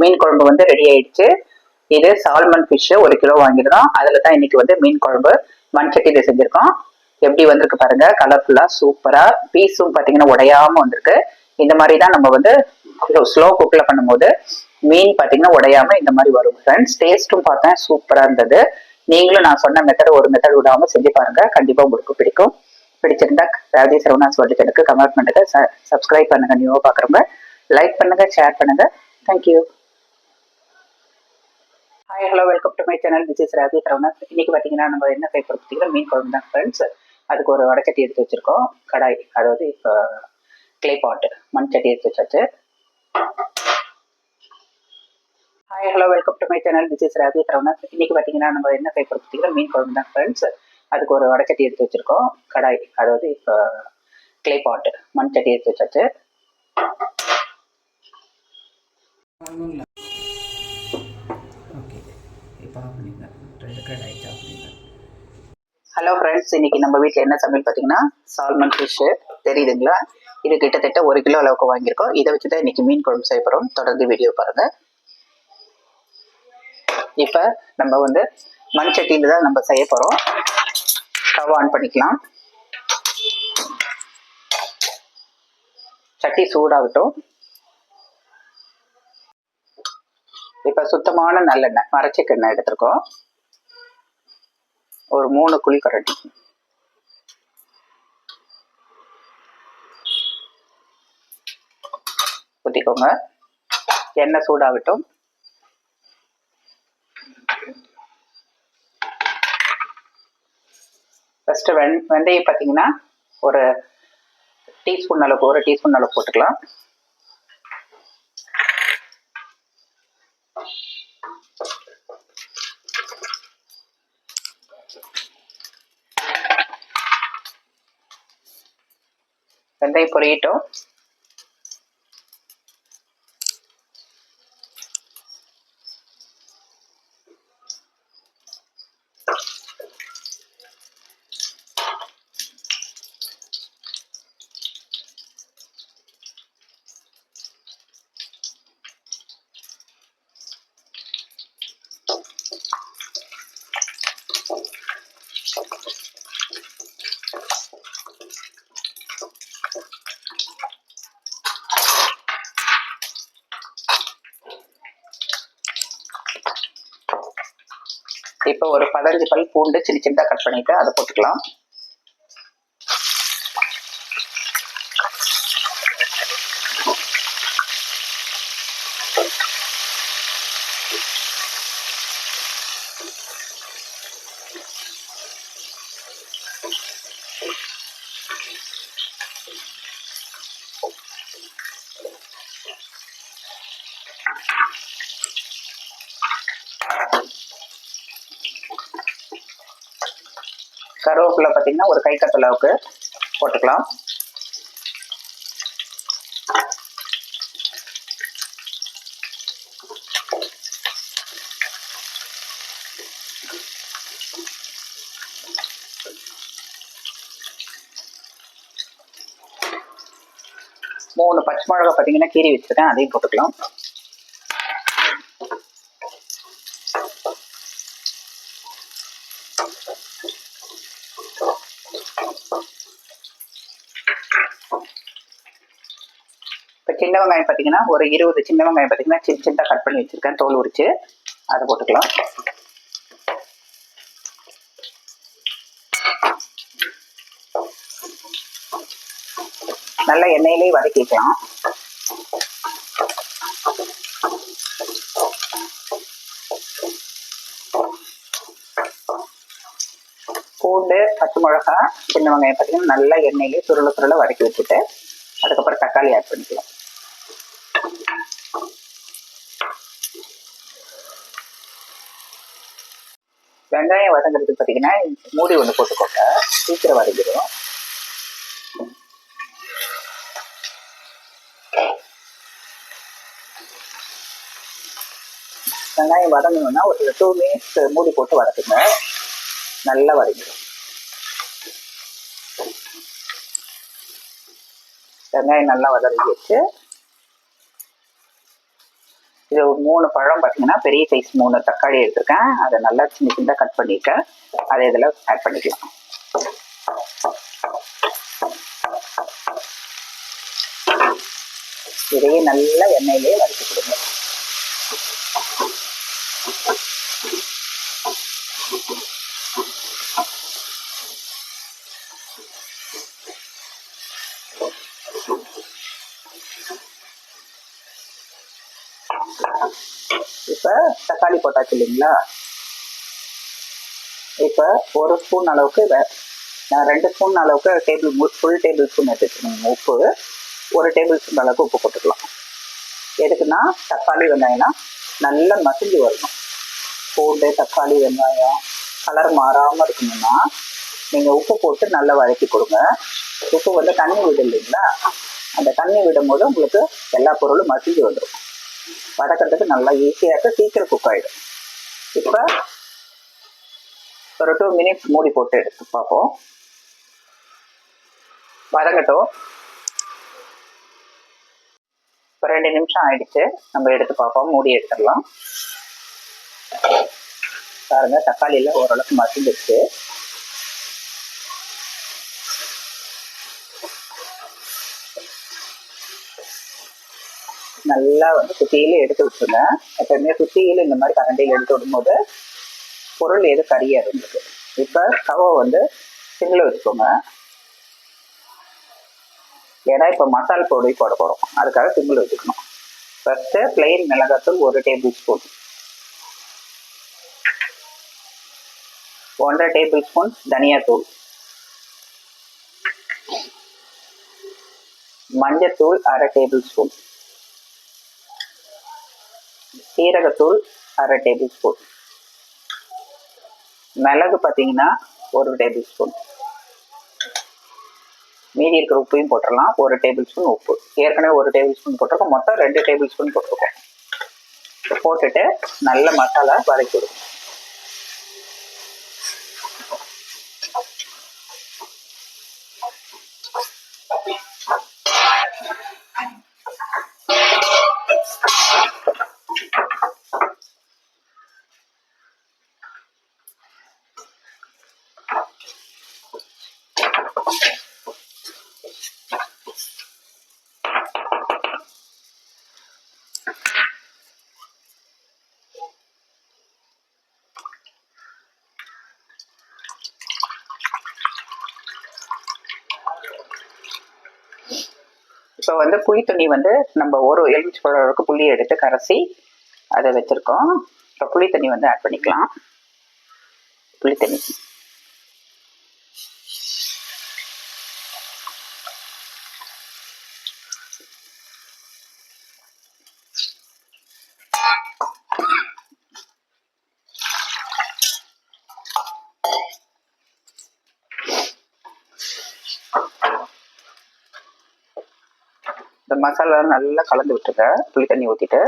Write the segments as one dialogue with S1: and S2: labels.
S1: மீன் குழம்பு வந்து ரெடி ஆயிடுச்சு. இது சால்மன் ஃபிஷ் ஒரு கிலோ வாங்கியிருந்தோம். அதில் தான் இன்னைக்கு வந்து மீன் குழம்பு. மண்சட்டியில் செஞ்சுருக்கோம். எப்படி வந்திருக்கு பாருங்க. கலர்ஃபுல்லாக சூப்பராக பீஸும் பார்த்தீங்கன்னா உடையாம வந்திருக்கு. இந்த மாதிரி தான் நம்ம வந்து ஸ்லோ குக்கில் பண்ணும்போது மீன் பார்த்தீங்கன்னா உடையாம இந்த மாதிரி வரும். ஃப்ரெண்ட்ஸ் டேஸ்ட்டும் பார்த்தேன் சூப்பராக இருந்தது. நீங்களும் நான் சொன்ன மெத்தட் ஒரு மெத்தட் விடாம செஞ்சு பாருங்க. கண்டிப்பாக உங்களுக்கு பிடிக்கும். பிடிச்சிருந்தா ரேவதி சரவணாஸ் வேர்ல்டு சேனலுக்கு கமெண்ட் பண்ணுங்க. சப்ஸ்கிரைப் பண்ணுங்க. நியூவாக பார்க்குறவங்க லைக் பண்ணுங்க ஷேர் பண்ணுங்க. Thank you hi hello welcome to my channel this is Raji Saravanas இன்னைக்கு பார்த்தீங்கன்னா நம்ம என்ன கை மீன் குழம்பு தான் ஃப்ரெண்ட்ஸ் அதுக்கு ஒரு வடச்சட்டி எடுத்து வச்சிருக்கோம். கடாய் அதாவது இப்போ கிளே பாட்டு மண் சட்டி எடுத்து வச்சாச்சு. Hi hello welcome to my channel this is Raji Saravanas இன்னைக்கு பார்த்தீங்கன்னா நம்ம என்ன கை மீன் குழம்பு தான் ஃப்ரெண்ட்ஸ் அதுக்கு ஒரு வடச்சட்டி எடுத்து வச்சிருக்கோம். கடாய் அதாவது இப்போ கிளே பாட்டு மண் சட்டி எடுத்து வச்சாச்சு.
S2: இப்போ ரெண்டு கடாய் ஆஃப்
S1: ஹலோ ஃப்ரெண்ட்ஸ் இன்னைக்கு நம்ம வீட்டில் என்ன சமையல் பார்த்தீங்கன்னா சால்மன் ஃபிஷ்ஷு தெரியுதுங்களா? இது கிட்டத்தட்ட ஒரு கிலோ அளவுக்கு வாங்கியிருக்கோம். இதை வச்சு தான் இன்றைக்கி மீன் குழம்பு செய்ய போகிறோம் தொடர்ந்து வீடியோ பாருங்கள் இப்போ நம்ம வந்து மண் சட்டியில் தான் நம்ம செய்ய போகிறோம் ஸ்டவ் ஆன் பண்ணிக்கலாம். சட்டி சூடாகட்டும். இப்போ சுத்தமான நல்லெண்ணெய். மரச்சிக்கெண்ணெய் எடுத்திருக்கோம். ஒரு மூணு குழி கரண்டி. ஊற்றிக்கோங்க எண்ணெய் சூடாகட்டும். ஃபஸ்ட்டு வெண் வெந்தயம் பார்த்தீங்கன்னா ஒரு டீஸ்பூன் அளவுக்கு ஒரு டீஸ்பூன் அளவு போட்டுக்கலாம். வெந்தயம் பொரியட்டும் இப்போ ஒரு பதினஞ்சு பல் பூண்டு சின்ன சின்னதாக கட் பண்ணிட்டு அதை போட்டுக்கலாம். கருவேப்பிலை பார்த்தீங்கன்னா ஒரு கை கட்டு அளவுக்கு போட்டுக்கலாம். மூணு பச்சை மிளகா பார்த்தீங்கன்னா கீரி வச்சுருக்கேன் அதையும் போட்டுக்கலாம். இப்போ சின்ன வெங்காயம் பார்த்தீங்கன்னா ஒரு இருபது சின்ன வெங்காயம் பார்த்தீங்கன்னா சின்ன சின்னதாக கட் பண்ணி வச்சுருக்கேன். தோல் உரிச்சு அதை போட்டுக்கலாம். நல்ல எண்ணெயிலே வதக்கிக்கலாம். பூண்டு பச்சை மிளகா சின்ன வெங்காயம் பார்த்தீங்கன்னா நல்லா எண்ணெயிலே சுருள சுருள வதக்கி வச்சுட்டு அதுக்கப்புறம் தக்காளி ஆட் பண்ணிக்கலாம். வெங்காயம் வதங்குறதுக்கு பார்த்தீங்கன்னா மூடி ஒன்று போட்டுக்கோங்க. சீக்கிரம் வதங்கிடும். வெங்காயம் வதங்கணும்னா ஒரு டூ மினிட்ஸ் மூடி போட்டு வதக்குங்க. நல்லா வதங்கிடும். வெங்காயம் நல்லா வதங்கி வச்சு இது ஒரு மூணு பழம் பார்த்தீங்கன்னா பெரிய சைஸ் மூணு தக்காளி எடுத்திருக்கேன். அதை நல்லா சின்ன சின்னதாக கட் பண்ணியிருக்கேன். அதை இதில் ஆட் பண்ணிக்கலாம். இதையே நல்லா எண்ணெயிலே வறுத்து கொடுங்க. இப்போ தக்காளி போட்டாச்சு இல்லைங்களா? இப்போ ஒரு ஸ்பூன் அளவுக்கு வே- நான் ரெண்டு ஸ்பூன் அளவுக்கு டேபிள் ஃபுல் டேபிள் ஸ்பூன் எடுத்துக்கணும். உப்பு. ஒரு டேபிள் ஸ்பூன் அளவுக்கு உப்பு போட்டுக்கலாம். எதுக்குன்னா தக்காளி வெங்காயம்னா நல்லா மசிஞ்சு வரணும். பூண்டு தக்காளி வெங்காயம் கலர் மாறாமல் இருக்கணும்னா நீங்கள் உப்பு போட்டு நல்லா வதக்கி கொடுங்க. உப்பு வந்து தண்ணி விடு இல்லைங்களா? அந்த தண்ணி விடும் போது உங்களுக்கு எல்லா பொருளும் மசிஞ்சு வந்துடும் வதக்கிறதுக்கு நல்லா ஈஸியாக இருக்குது சீக்கிரம் குக் ஆகிடும் இப்போ ஒரு டூ மினிட்ஸ் மூடி போட்டு எடுத்து பார்ப்போம். வதங்கட்டும். இப்போ ரெண்டு நிமிஷம் ஆயிடுச்சு. நம்ம எடுத்து பார்ப்போம். மூடி எடுத்துடலாம். பாருங்க தக்காளியில ஓரளவுக்கு மசிஞ்சிருச்சு. நல்லா வந்து குத்தியில எடுத்து விட்டுருங்க. எப்பவுமே குத்தியில இந்த மாதிரி கரண்டியில் எடுத்து விடும்போது பொருள் எது கரியா இருந்தது இப்போ ஸ்டவ்வை வந்து சிம்மில் வச்சுக்கோங்க. ஏன்னா இப்போ மசால் பொடி போட போகிறோம் அதுக்காக சிங்கிள் வச்சுக்கணும். ஃபஸ்ட்டு பிளெயின் மிளகாத்தூள் ஒரு டேபிள் ஸ்பூன் ஒன்றரை டேபிள் ஸ்பூன் தனியாத்தூள். மஞ்சத்தூள் அரை டேபிள் ஸ்பூன் சீரகத்தூள் அரை டேபிள் ஸ்பூன் மிளகு பார்த்தீங்கன்னா ஒரு டேபிள் ஸ்பூன் மீதி இருக்கிற உப்பையும் போட்டுடலாம். ஒரு டேபிள் ஸ்பூன் உப்பு. ஏற்கனவே ஒரு டேபிள் ஸ்பூன் போட்டிருக்கோம். மொத்தம் ரெண்டு டேபிள் ஸ்பூன் போட்டிருக்கோம் போட்டுட்டு நல்ல மசாலா வதக்கி விடுவோம் வந்து புளி துணி வந்து நம்ம ஒரு எலுமிச்சு பழம் அளவுக்கு புளி எடுத்து கரைசி அதை வச்சுருக்கோம். இப்போ புளி தண்ணி வந்து ஆட் பண்ணிக்கலாம். புளி தண்ணி இந்த மசாலா நல்லா கலந்து விட்டுருங்க. புளி தண்ணி ஊற்றிட்டு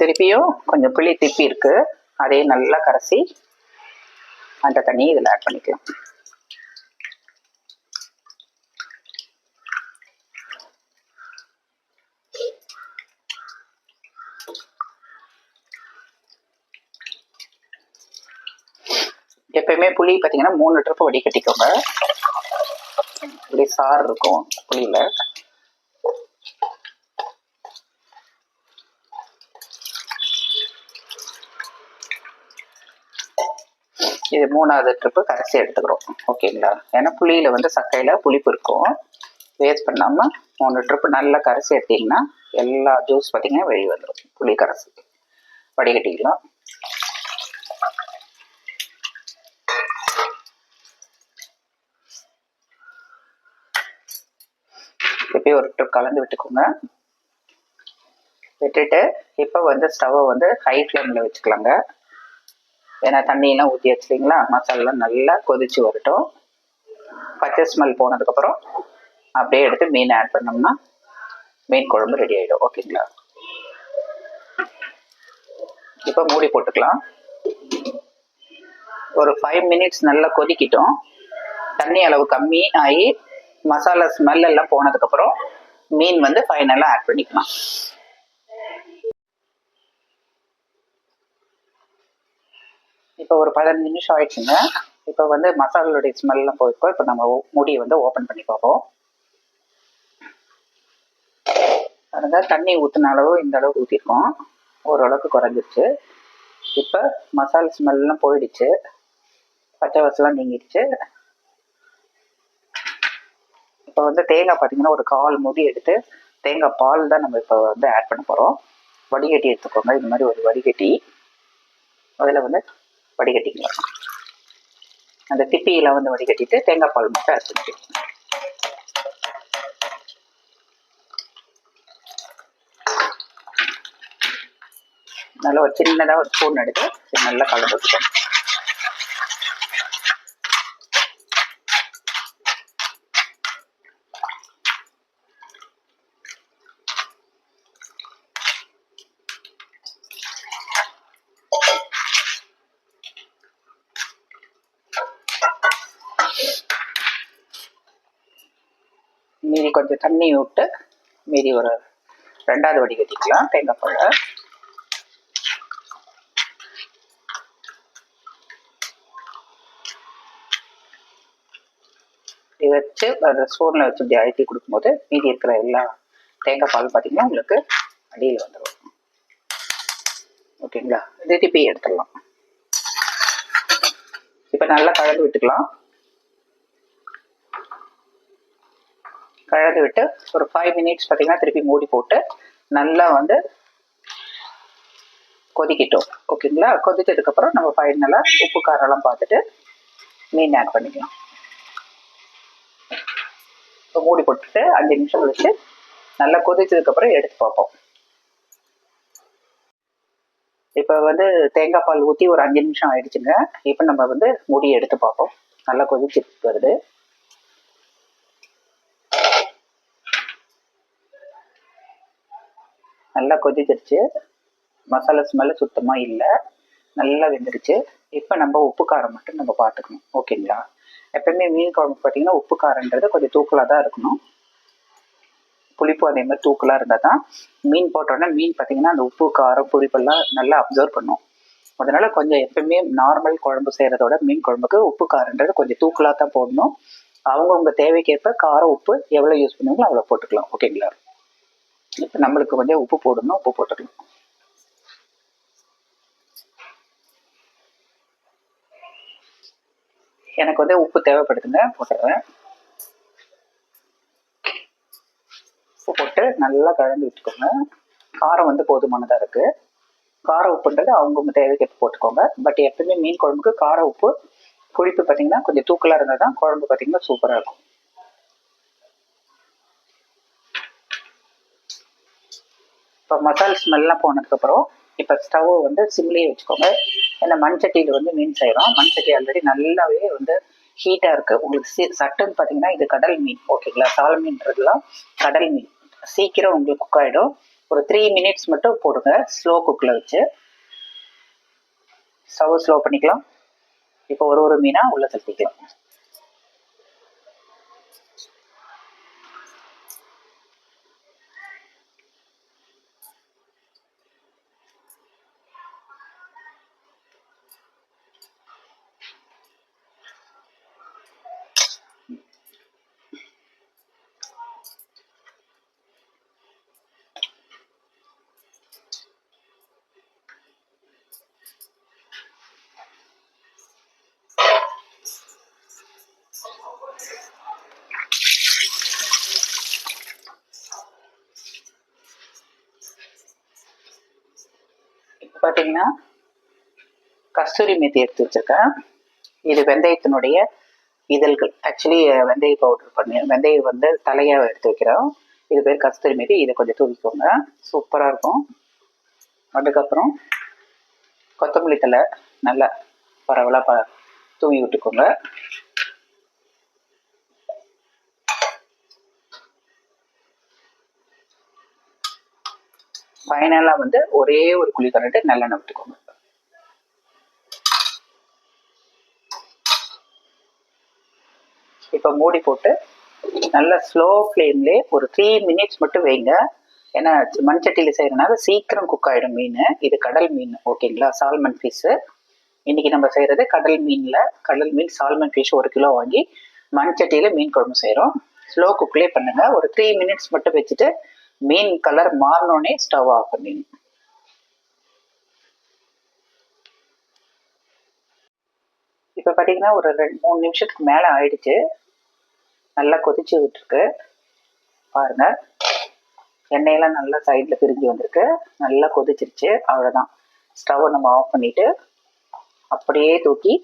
S1: திருப்பியும் கொஞ்சம் புளி திப்பி இருக்கு. அதையும் நல்லா கரைச்சி அந்த தண்ணி இதில் ஆட் பண்ணிக்கலாம். எப்பயுமே புளி பார்த்தீங்கன்னா மூணு ட்ரிப்பு வடிகட்டிக்கோங்க. இப்படி சாறு இருக்கும் புளியில் இது மூணாவது ட்ரிப்பு கரைச்சி எடுத்துக்கிறோம். ஓகேங்களா? ஏன்னா புளியில் வந்து சக்கையில் புளிப்பு இருக்கும். வேஸ்ட் பண்ணாமல் மூணு ட்ரிப்பு நல்லா கரைச்சி எடுத்தீங்கன்னா எல்லா ஜூஸ் பார்த்தீங்கன்னா வெளியே வந்துடும் புளி கரைச்சி. வடிகட்டிக்கலாம். அப்படியே ஒரு ட்ரிப் கலந்து விட்டுக்கோங்க. விட்டுட்டு இப்போ வந்து ஸ்டவ்வை வந்து ஹை ஃப்ளேமில் வச்சுக்கலாங்க. ஏன்னா தண்ணியெல்லாம் ஊற்றி வச்சிட்டிங்களா? மசாலாலாம் நல்லா கொதிச்சு வரட்டும். பச்சை ஸ்மெல் போனதுக்கப்புறம் அப்படியே எடுத்து மீன் ஆட் பண்ணோம்னா மீன் குழம்பு ரெடி ஆகிடும் ஓகேங்களா இப்போ மூடி போட்டுக்கலாம். ஒரு ஃபைவ் மினிட்ஸ் நல்லா கொதிக்கிட்டோம். தண்ணி அளவு கம்மி ஆகி மசாலா ஸ்மெல் எல்லாம் போனதுக்கப்புறம் மீன் வந்து ஃபைனலாக ஆட் பண்ணிக்கலாம். இப்போ ஒரு பதினஞ்சு நிமிஷம் ஆயிடுச்சுங்க. இப்போ வந்து மசாலாவுடைய ஸ்மெல்லாம் போயிருக்கோம் இப்போ நம்ம முடியை வந்து ஓப்பன் பண்ணி பார்ப்போம். பாருங்க தண்ணி ஊற்றின அளவு இந்த அளவு ஊற்றிருக்கோம் ஓரளவுக்கு குறைஞ்சிருச்சு. இப்போ மசாலா ஸ்மெல்லாம் போயிடுச்சு. பச்சை வசலாம் நீங்கிடுச்சு. இப்போ வந்து தேங்காய் பார்த்தீங்கன்னா ஒரு கால் மூடி எடுத்து தேங்காய் பால் தான் நம்ம இப்போ வந்து ஆட் பண்ண போகிறோம் வடிகட்டி எடுத்துக்கோங்க. இது மாதிரி ஒரு வடிகட்டி அதில் வந்து வடிகட்டிக்கலாம். அந்த திப்பியில் வந்து வடிகட்டிட்டு தேங்காய் பால் மட்டும் ஆட் பண்ணிக்கலாம். நல்லா ஒரு சின்னதாக ஒரு ஸ்பூன் எடுத்து நல்லா கலந்து கொஞ்சம் தண்ணி விட்டு மீதி ஒரு ரெண்டாவது வடிகட்டிக்கலாம் தேங்காய் பாலை இப்படி வச்சு அதை ஸ்பூனில் வச்சு இப்படி அழுத்தி கொடுக்கும்போது மீதி இருக்கிற எல்லா தேங்காய் பால் பார்த்தீங்கன்னா உங்களுக்கு அடியில் வந்துடும் ஓகேங்களா? இது திருப்பி எடுத்துடலாம். இப்போ நல்லா கலந்து விட்டுக்கலாம். கலந்து விட்டு ஒரு ஃபைவ் மினிட்ஸ் பார்த்தீங்கன்னா திருப்பி மூடி போட்டு நல்லா வந்து கொதிக்கிட்டோம். ஓகேங்களா கொதிச்சதுக்கப்புறம் நம்ம ஃபைனலாக உப்பு காரம்லாம் பார்த்துட்டு மீன் ஆட் பண்ணிக்கலாம். இப்போ மூடி போட்டுட்டு அஞ்சு நிமிஷம் கழிச்சு நல்லா கொதிச்சதுக்கப்புறம் எடுத்து பார்ப்போம். இப்போ வந்து தேங்காய் பால் ஊற்றி ஒரு அஞ்சு நிமிஷம் ஆயிடுச்சுங்க. இப்போ நம்ம வந்து முடி எடுத்து பார்ப்போம். நல்லா கொதிச்சு வருது. நல்லா கொதிச்சிருச்சு. மசாலா ஸ்மெல்லு சுத்தமாக இல்லை. நல்லா வெந்துருச்சு. இப்போ நம்ம உப்பு காரம் மட்டும் நம்ம பார்த்துக்கணும் ஓகேங்களா எப்பவுமே மீன் குழம்பு பார்த்தீங்கன்னா உப்பு காரன்றது கொஞ்சம் தூக்கலாக தான் இருக்கணும். புளிப்பு அதே மாதிரி தூக்கலாக இருந்தால் தான் மீன் போட்டோன்னே மீன் பார்த்தீங்கன்னா அந்த உப்பு காரம் புளிப்பெல்லாம் நல்லா அப்சர்வ் பண்ணும். அதனால கொஞ்சம் எப்பவுமே நார்மல் குழம்பு செய்கிறதோட மீன் குழம்புக்கு உப்பு காரன்றது கொஞ்சம் தூக்கலாக தான் போடணும். அவங்கவுங்க தேவைக்கேற்ப காரம் உப்பு எவ்வளோ யூஸ் பண்ணுவீங்களோ அவ்வளோ போட்டுக்கலாம். ஓகேங்களா இப்போ நம்மளுக்கு கொஞ்சம் உப்பு போடணும் உப்பு போட்டுக்கலாம் எனக்கு வந்து உப்பு தேவைப்படுதுங்க போட்டுறேன் உப்பு போட்டு நல்லா கலந்து விட்டுக்கோங்க. காரம் வந்து போதுமானதாக இருக்கு. கார உப்புன்றது அவங்கவுங்க தேவைக்கு போட்டுக்கோங்க. பட் எப்பவுமே மீன் குழம்புக்கு கார உப்பு புளிப்பு பார்த்தீங்கன்னா கொஞ்சம் தூக்கலாக இருந்தால் தான் குழம்பு பார்த்தீங்கன்னா சூப்பராக இருக்கும். இப்போ மசால் ஸ்மெல்லாம் போனதுக்கப்புறம் இப்போ ஸ்டவ் வந்து சிம்லேயே வச்சுக்கோங்க. ஏன்னா மண் சட்டியில் வந்து மீன் செய்கிறோம் மண் சட்டி ஆல்ரெடி நல்லாவே வந்து ஹீட்டாக இருக்குது உங்களுக்கு சி சட்டுன்னு பார்த்தீங்கன்னா இது கடல் மீன். ஓகேங்களா சால் மீன்றதுலாம் கடல் மீன். சீக்கிரம் உங்களுக்கு குக் ஆகிடும் ஒரு த்ரீ மினிட்ஸ் மட்டும் போடுங்க. ஸ்லோ குக்கில் வச்சு. ஸ்டவ் ஸ்லோ பண்ணிக்கலாம். இப்போ ஒரு ஒரு மீனாக உள்ளே செலுத்திக்கலாம் பார்த்தீங்கன்னா கஸ்தூரி மெத்தி எடுத்து வச்சுருக்கேன். இது வெந்தயத்தினுடைய இதழ்கள். ஆக்சுவலி வெந்தய பவுடர் பண்ணி வெந்தயம் வந்து தலையாக எடுத்து வைக்கிறோம். இது பேர் கஸ்தூரி மீதி இதை கொஞ்சம் தூவிக்கோங்க. சூப்பராக இருக்கும். அதுக்கப்புறம் கொத்தமல்லி தலை நல்லா பரவலாக ப தூவி விட்டுக்கோங்க. ஃபைனலாக வந்து ஒரே ஒரு குழி கரண்ட்டு நல்லெண்ணெய் விட்டுக்கோங்க. இப்போ மூடி போட்டு நல்ல ஸ்லோ ஃப்ளேம்லே ஒரு த்ரீ மினிட்ஸ் மட்டும் வைங்க. ஏன்னா மண் சட்டியில் செய்கிறனால சீக்கிரம் குக் ஆகிடும் மீன். இது கடல் மீன் ஓகேங்களா சால்மன் ஃபிஷ்ஷு இன்றைக்கி நம்ம செய்கிறது கடல் மீனில் கடல் மீன் சால்மன் ஃபிஷ் ஒரு கிலோ வாங்கி மண் சட்டியில் மீன் குழம்பு செய்கிறோம் ஸ்லோ குக்லேயே பண்ணுங்கள் ஒரு த்ரீ மினிட்ஸ் மட்டும் வச்சுட்டு மீன் கலர் மாறினோடனே ஸ்டவ் ஆஃப் பண்ணிடுங்க இப்போ பார்த்தீங்கன்னா ஒரு ரெண்டு மூணு நிமிஷத்துக்கு மேலே ஆயிடுச்சு. நல்லா கொதிச்சு விட்டுருக்கு. பாருங்க. எண்ணெயெல்லாம் நல்லா சைடில் பிரிஞ்சு வந்திருக்கு. நல்லா கொதிச்சிருச்சு. அவ்வளோதான் ஸ்டவ்வை நம்ம ஆஃப் பண்ணிட்டு அப்படியே தூக்கி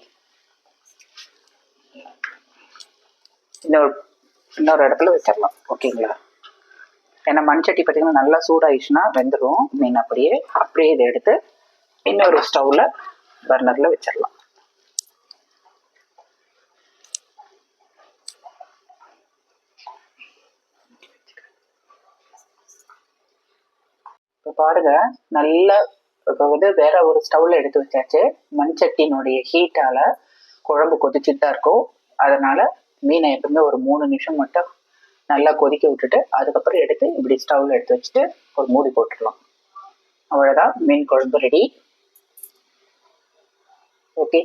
S1: இன்னொரு இன்னொரு இடத்துல வச்சிடலாம். ஓகேங்களா ஏன்னா மண் சட்டி பார்த்தீங்கன்னா நல்லா சூடாயிடுச்சுன்னா வெந்துடும் மீன் அப்படியே அப்படியே இதை எடுத்து இன்னொரு ஸ்டவ்ல பர்னரில் வச்சிடலாம். இப்போ பாருங்க நல்ல இப்போ வந்து வேற ஒரு ஸ்டவ்ல எடுத்து வச்சாச்சு. மண் சட்டினுடைய ஹீட்டால குழம்பு கொதிச்சுட்டு தான் இருக்கும். அதனால மீனை எப்பவுமே ஒரு மூணு நிமிஷம் மட்டும் நல்லா கொதிக்க விட்டுட்டு அதுக்கப்புறம் எடுத்து இப்படி ஸ்டவ்ல எடுத்து வச்சுட்டு ஒரு மூடி போட்டுடலாம். அவ்வளோதான் மீன் குழம்பு ரெடி ஓகே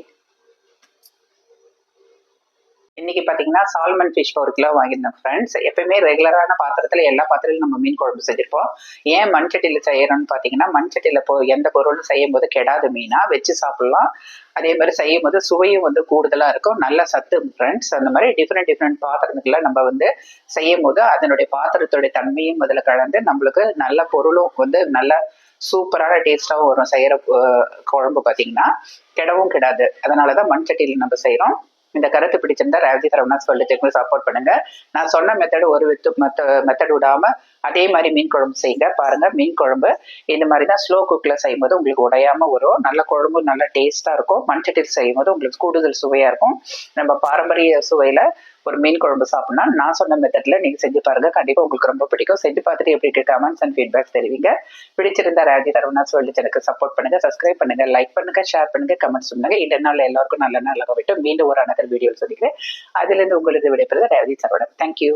S1: இன்னைக்கு பார்த்தீங்கன்னா சால்மன் ஃபிஷ் ஒரு கிலோ வாங்கியிருந்தோம் ஃப்ரெண்ட்ஸ் எப்பயுமே ரெகுலரான பாத்திரத்தில் எல்லா பாத்திரத்திலும் நம்ம மீன் குழம்பு செஞ்சிருப்போம். ஏன் மண் சட்டியில செய்யறோம்னு பார்த்தீங்கன்னா மண் போ எந்த பொருளும் செய்யும் போது கெடாத மீனாக வச்சு சாப்பிடலாம். அதே மாதிரி செய்யும் போது சுவையும் வந்து கூடுதலாக இருக்கும். நல்ல சத்து ஃப்ரெண்ட்ஸ் அந்த மாதிரி டிஃப்ரெண்ட் டிஃப்ரெண்ட் பாத்திரங்களை நம்ம வந்து செய்யும் போது அதனுடைய பாத்திரத்துடைய தன்மையும் அதில் கலந்து நம்மளுக்கு நல்ல பொருளும் வந்து நல்ல சூப்பரான டேஸ்டாகவும் வரும். செய்கிற குழம்பு பார்த்தீங்கன்னா கெடவும் கெடாது. அதனால தான் மண் சட்டியில் நம்ம செய்கிறோம் இந்த கருத்து பிடிச்சிருந்தா ரேவதி தரவுனா சொல்லிட்டு சப்போர்ட் பண்ணுங்க. நான் சொன்ன மெத்தடு ஒரு வித்து மெத்த மெத்தட் விடாம அதே மாதிரி மீன் குழம்பு செய்யுங்க. பாருங்க மீன் குழம்பு இந்த மாதிரி தான் ஸ்லோ குக்கில் செய்யும்போது உங்களுக்கு உடையாம வரும். நல்ல குழம்பு நல்ல டேஸ்டா இருக்கும். மண்சட்டில் செய்யும்போது உங்களுக்கு கூடுதல் சுவையா இருக்கும். நம்ம பாரம்பரிய சுவையில ஒரு மீன் குழம்பு சாப்பிட்னா நான் சொன்ன மெத்தட்ல நீங்க செஞ்சு பாருங்க. கண்டிப்பா உங்களுக்கு ரொம்ப பிடிக்கும். செஞ்சு பார்த்துட்டு எப்படி இருக்கு? கமெண்ட்ஸ் அண்ட் ஃபீட்பேக் தெரிவிங்க. பிடிச்சிருந்தா ராஜி தரவுனா சொல்லி எனக்கு சப்போர்ட் பண்ணுங்க. சப்ஸ்கிரைப் பண்ணுங்க. லைக் பண்ணுங்க. ஷேர் பண்ணுங்க. கமெண்ட்ஸ் பண்ணுங்க இந்த நாள் எல்லாருக்கும் நல்ல நாளாக விட்டு மீண்டும் ஒரு அனதர் வீடியோ சொல்லிக்கிறேன் அதுல இருந்து உங்களுக்கு விடைபெறுது ராஜி சரவணன் தேங்க்யூ